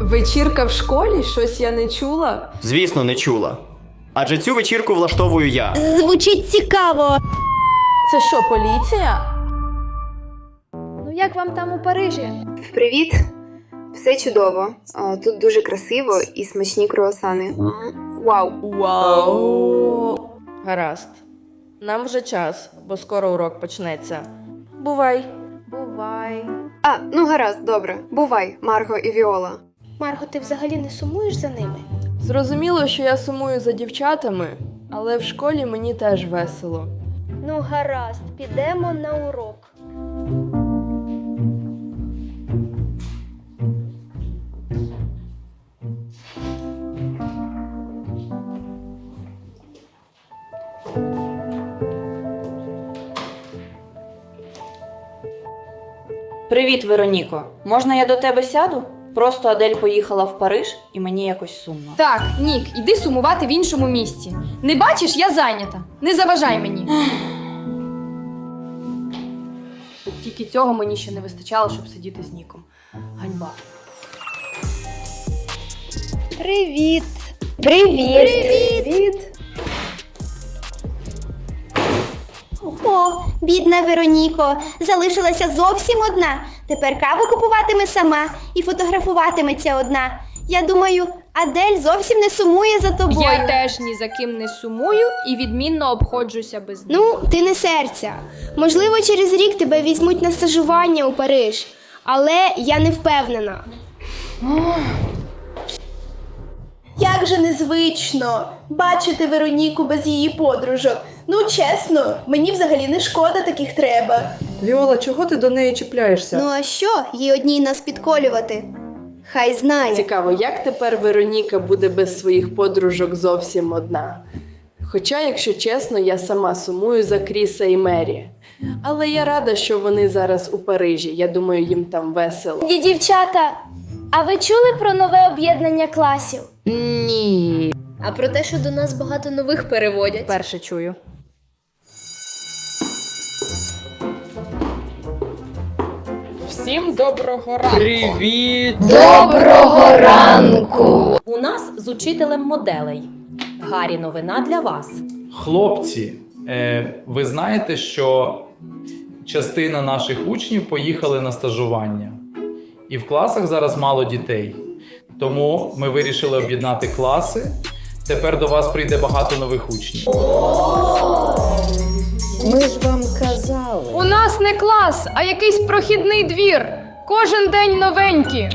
Вечірка в школі? Щось я не чула. Звісно, не чула. Адже цю вечірку влаштовую я. Звучить цікаво. Це що, поліція? Ну як вам там у Парижі? Привіт! Все чудово. А, Тут дуже красиво і смачні круасани. М, Вау! Вау. Гаразд. Нам вже час, бо скоро урок почнеться. Бувай. Бувай. А, ну гаразд, добре. Бувай, Марго і Віола. Марго, ти взагалі не сумуєш за ними? Зрозуміло, що я сумую за дівчатами, але в школі мені теж весело. Ну, гаразд, підемо на урок. Привіт, Вероніко. Можна я до тебе сяду? Просто Адель поїхала в Париж і мені якось сумно. Так, Нік, іди сумувати в іншому місці. Не бачиш, я зайнята. Не заважай мені. Тільки цього мені ще не вистачало, щоб сидіти з Ніком. Ганьба. Привіт! Привіт! Привіт! О, бідна Вероніко, залишилася зовсім одна. Тепер каву купуватиме сама і фотографуватиметься одна. Я думаю, Адель зовсім не сумує за тобою. Я теж ні за ким не сумую і відмінно обходжуся без них. Ну, ти не серця. Можливо, через рік тебе візьмуть на стажування у Париж, але я не впевнена. Як же незвично бачити Вероніку без її подружок. Ну, чесно, мені взагалі не шкода таких треба. Віола, чого ти до неї чіпляєшся? Ну а що, їй одній нас підколювати? Хай знає. Цікаво, як тепер Вероніка буде без своїх подружок зовсім одна. Хоча, якщо чесно, я сама сумую за Кріса і Мері. Але я рада, що вони зараз у Парижі. Я думаю, їм там весело. Ді, дівчата, а ви чули про нове об'єднання класів? Ні. А про те, що до нас багато нових переводять. Перше чую. Всім доброго ранку. Привіт! Доброго ранку! У нас з учителем моделей. Гарі, новина для вас. Хлопці, е, ви знаєте, що частина наших учнів поїхали на стажування, і в класах зараз мало дітей. Тому ми вирішили об'єднати класи. Тепер до вас прийде багато нових учнів. У нас не клас, а якийсь прохідний двір. Кожен день новенькі.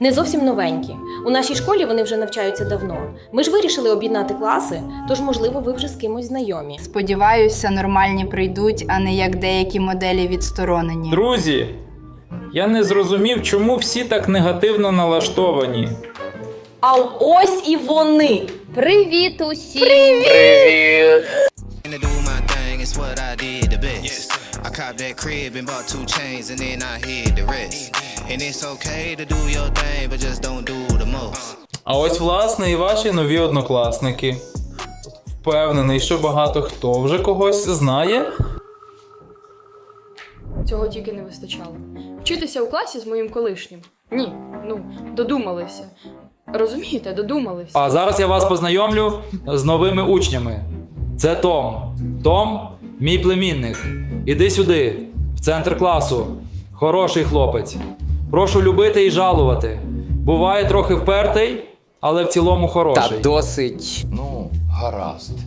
Не зовсім новенькі. У нашій школі вони вже навчаються давно. Ми ж вирішили об'єднати класи, тож, можливо, ви вже з кимось знайомі. Сподіваюся, нормальні прийдуть, а не як деякі моделі відсторонені. Друзі, я не зрозумів, чому всі так негативно налаштовані. А ось і вони. Привіт усім! to do I copped that crib and bought two chains and then I hid the rest. And it's okay to do your thing, but just don't do the most. А ось, власне, і ваші нові однокласники. Впевнений, що багато хто вже когось знає. Цього тільки не вистачало. Вчитися у класі з моїм колишнім. Ні, ну, додумалися. Розумієте, додумалися. А зараз я вас познайомлю з новими учнями. Це Том. Том, мій племінник. Іди сюди, в центр класу. Хороший хлопець. Прошу любити і жалувати. Буває трохи впертий, але в цілому хороший. Та досить. Ну, гаразд.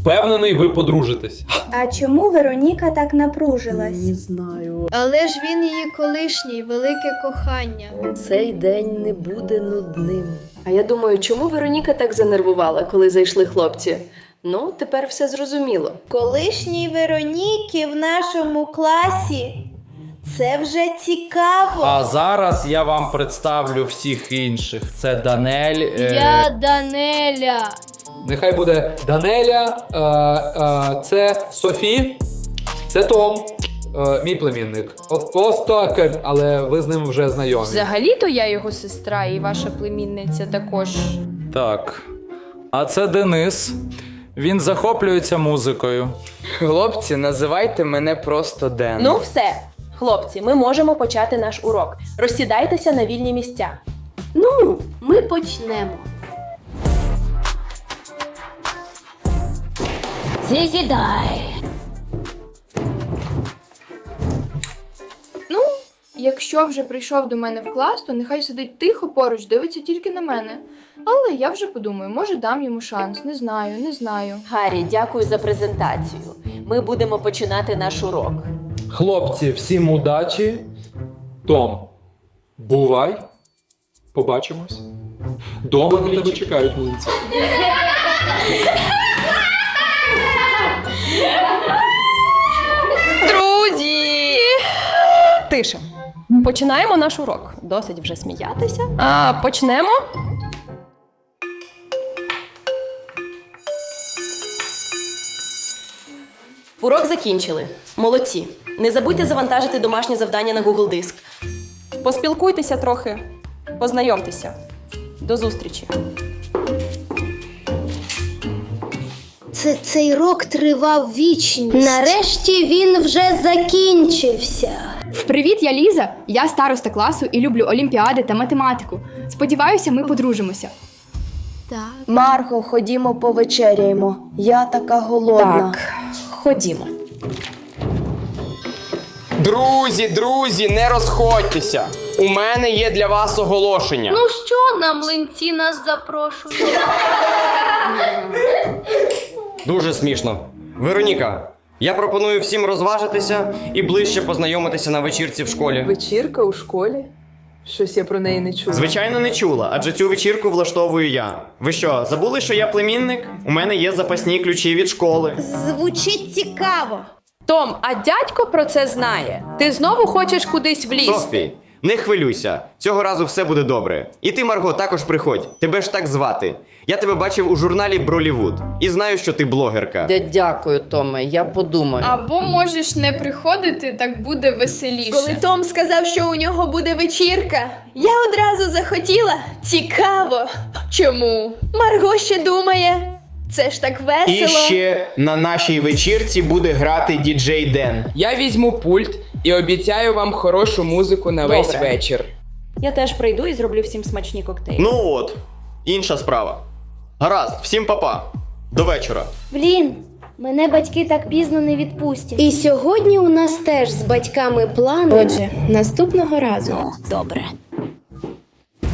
Впевнений, ви подружитесь. А чому Вероніка так напружилась? Не знаю. Але ж він її колишній, велике кохання. Цей день не буде нудним. А я думаю, чому Вероніка так занервувала, коли зайшли хлопці? Ну, тепер все зрозуміло. Колишній Вероніки в нашому класі. Це вже цікаво. А зараз я вам представлю всіх інших. Це Данель. е, Я Данеля. Нехай буде Данеля, е, е, це Софі, це Том, е, мій племінник. От просто, але ви з ним вже знайомі. Взагалі-то я його сестра, і ваша племінниця також. Так. А це Денис. Він захоплюється музикою. Хлопці, називайте мене просто Ден. Ну, все. Хлопці, ми можемо почати наш урок. Розсідайтеся на вільні місця. Ну, ми почнемо. Зізідай. Ну, якщо вже прийшов до мене в клас, то нехай сидить тихо поруч, дивиться тільки на мене. Але я вже подумаю, може дам йому шанс. Не знаю, не знаю. Гаррі, дякую за презентацію. Ми будемо починати наш урок. Хлопці, всім удачі. Том, бувай. Побачимось. Дома на тебе чекають млинці. Друзі! Тише. Починаємо наш урок. Досить вже сміятися. А почнемо. Урок закінчили. Молодці. Не забудьте завантажити домашнє завдання на Google Диск. Поспілкуйтеся трохи, познайомтеся. До зустрічі. Це цей рок тривав вічність. Нарешті він вже закінчився. Привіт, я Ліза. Я староста класу і люблю олімпіади та математику. Сподіваюся, ми подружимося. Марго, ходімо повечеряємо. Я така голодна. Так, ходімо. Друзі, друзі, не розходьтеся. У мене є для вас оголошення. Ну що на млинці нас запрошують? Дуже смішно. Вероніка, я пропоную всім розважитися і ближче познайомитися на вечірці в школі. Вечірка у школі? Щось я про неї не чула. Звичайно, не чула, адже цю вечірку влаштовую я. Ви що, забули, що я племінник? У мене є запасні ключі від школи. Звучить цікаво. Том, а дядько про це знає. Ти знову хочеш кудись влізти? Софі, не хвилюйся. Цього разу все буде добре. І ти, Марго, також приходь. Тебе ж так звати. Я тебе бачив у журналі Бролівуд і знаю, що ти блогерка. Дякую, Томе, я подумаю. Або можеш не приходити, так буде веселіше. Коли Том сказав, що у нього буде вечірка, я одразу захотіла. Цікаво. Чому? Марго ще думає. Це ж так весело. І ще на нашій вечірці буде грати діджей Ден. Я візьму пульт і обіцяю вам хорошу музику на весь вечір. Я теж прийду і зроблю всім смачні коктейлі. Ну от, інша справа. Гаразд, всім папа. До вечора. Блін, мене батьки так пізно не відпустять. І сьогодні у нас теж з батьками плани. Отже, наступного разу. Добре.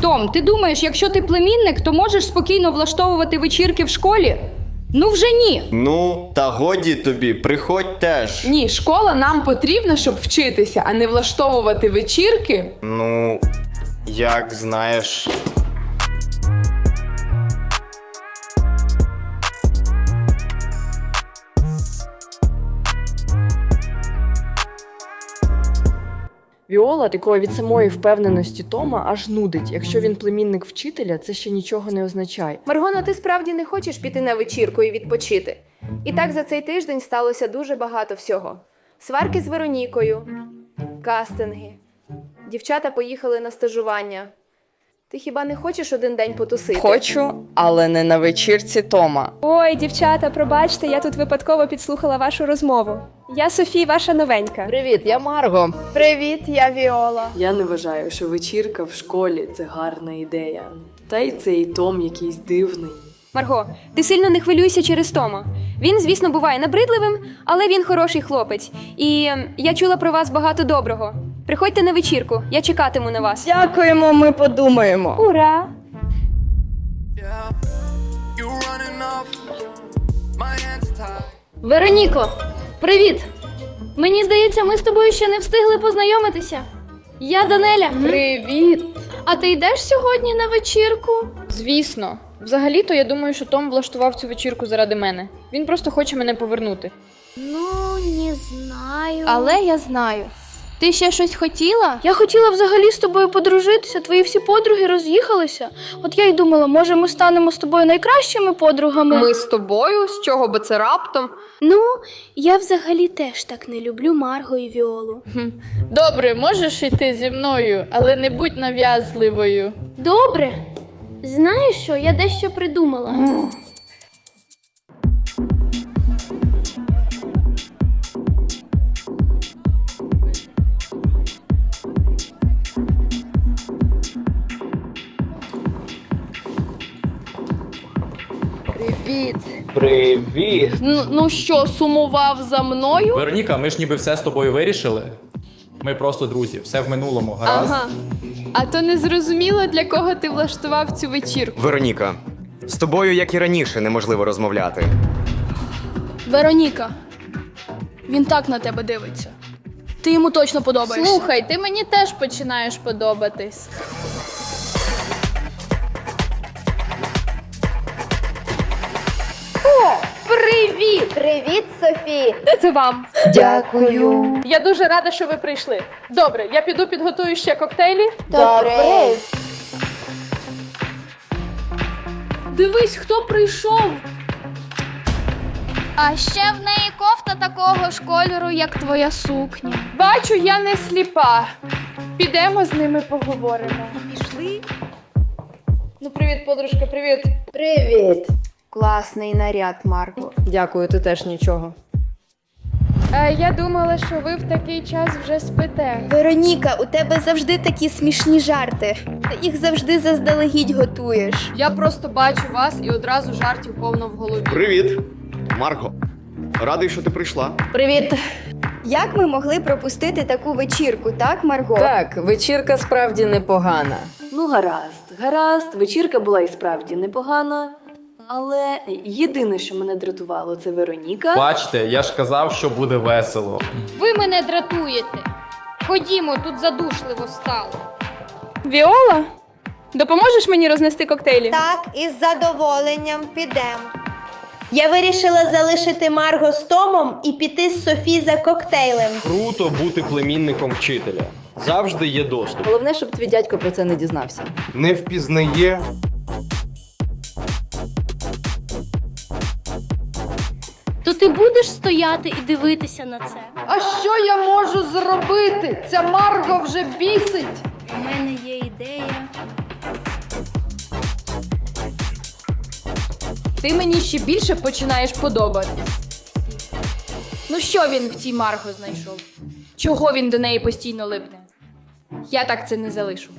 Том, ти думаєш, якщо ти племінник, то можеш спокійно влаштовувати вечірки в школі? Ну вже ні. Ну, та годі тобі, приходь теж. Ні, школа нам потрібна, щоб вчитися, а не влаштовувати вечірки. Ну, як знаєш. Віола такої від самої впевненості Тома аж нудить. Якщо він племінник вчителя, це ще нічого не означає. Маргона, ти справді не хочеш піти на вечірку і відпочити? І так за цей тиждень сталося дуже багато всього: сварки з Веронікою, кастинги. Дівчата поїхали на стажування. Ти хіба не хочеш один день потусити? Хочу, але не на вечірці Тома. Ой, дівчата, пробачте, я тут випадково підслухала вашу розмову. Я Софі, ваша новенька. Привіт, я Марго. Привіт, я Віола. Я не вважаю, що вечірка в школі це гарна ідея. Та й цей Том якийсь дивний. Марго, ти сильно не хвилюйся через Тома. Він, звісно, буває набридливим, але він хороший хлопець. І ем, я чула про вас багато доброго. Приходьте на вечірку, я чекатиму на вас. Дякуємо, ми подумаємо. Ура! Вероніко, привіт! Мені здається, ми з тобою ще не встигли познайомитися. Я Данеля. Привіт! А ти йдеш сьогодні на вечірку? Звісно. Взагалі-то я думаю, що Том влаштував цю вечірку заради мене. Він просто хоче мене повернути. Ну, не знаю. Але я знаю. Ти ще щось хотіла? Я хотіла взагалі з тобою подружитися. Твої всі подруги роз'їхалися. От я й думала, може, ми станемо з тобою найкращими подругами. Ми з тобою? З чого би це раптом? Ну, я взагалі теж так не люблю Марго і Віолу. Добре, можеш йти зі мною, але не будь нав'язливою. Добре. Знаєш що, я дещо придумала. Привіт. Привіт! Ну, ну що, сумував за мною? Вероніка, ми ж ніби все з тобою вирішили. Ми просто друзі, все в минулому, гаразд? Ага. А то не зрозуміло, для кого ти влаштував цю вечірку. Вероніка, з тобою, як і раніше, неможливо розмовляти. Вероніка. Він так на тебе дивиться. Ти йому точно подобаєшся. Слухай, ти мені теж починаєш подобатись. Привіт! Софі! Це вам. Дякую. Я дуже рада, що ви прийшли. Добре, я піду підготую ще коктейлі. Добре. Дивись, хто прийшов. А ще в неї кофта такого ж кольору, як твоя сукня. Бачу, я не сліпа. Підемо з ними поговоримо. Пішли. Ну, привіт, подружка, привіт. Привіт. Класний наряд, Марко. Дякую, ти теж нічого. Е, я думала, що ви в такий час вже спите. Вероніка, у тебе завжди такі смішні жарти. Ти їх завжди заздалегідь готуєш. Я просто бачу вас і одразу жартів повно в голові. Привіт, Марго. Радий, що ти прийшла. Привіт. Як ми могли пропустити таку вечірку, так, Марго? Так, вечірка справді непогана. Ну, гаразд, гаразд. Вечірка була і справді непогана. Але єдине, що мене дратувало, це Вероніка. Бачите, я ж казав, що буде весело. Ви мене дратуєте. Ходімо, тут задушливо стало. Віола? Допоможеш мені рознести коктейлі? Так, із задоволенням підемо. Я вирішила залишити Марго з Томом і піти з Софі за коктейлем. Круто бути племінником вчителя. Завжди є доступ. Головне, щоб твій дядько про це не дізнався. Не впізнає. Ти будеш стояти і дивитися на це? А що я можу зробити? Ця Марго вже бісить. У мене є ідея. Ти мені ще більше починаєш подобатись. Ну що він в цій Марго знайшов? Чого він до неї постійно липне? Я так це не залишу.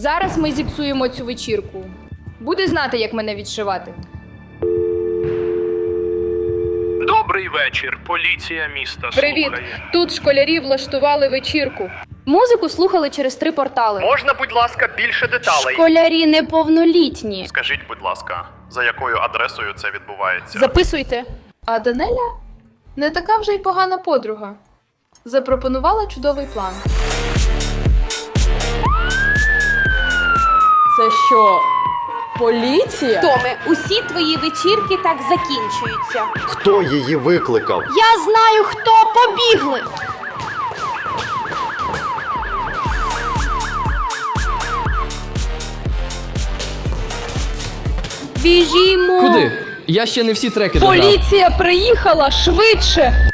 Зараз ми зіпсуємо цю вечірку. Буде знати, як мене відшивати. Добрий вечір. Поліція міста Привіт! слухає. Тут школярі влаштували вечірку. Музику слухали через три портали. Можна, будь ласка, більше деталей? Школярі неповнолітні. Скажіть, будь ласка, за якою адресою це відбувається? Записуйте. А Данеля не така вже й погана подруга. Запропонувала чудовий план. Це що, поліція? Томе, усі твої вечірки так закінчуються. Хто її викликав? Я знаю, хто побігли. Біжімо! Куди? Я ще не всі треки дограв. Поліція приїхала швидше!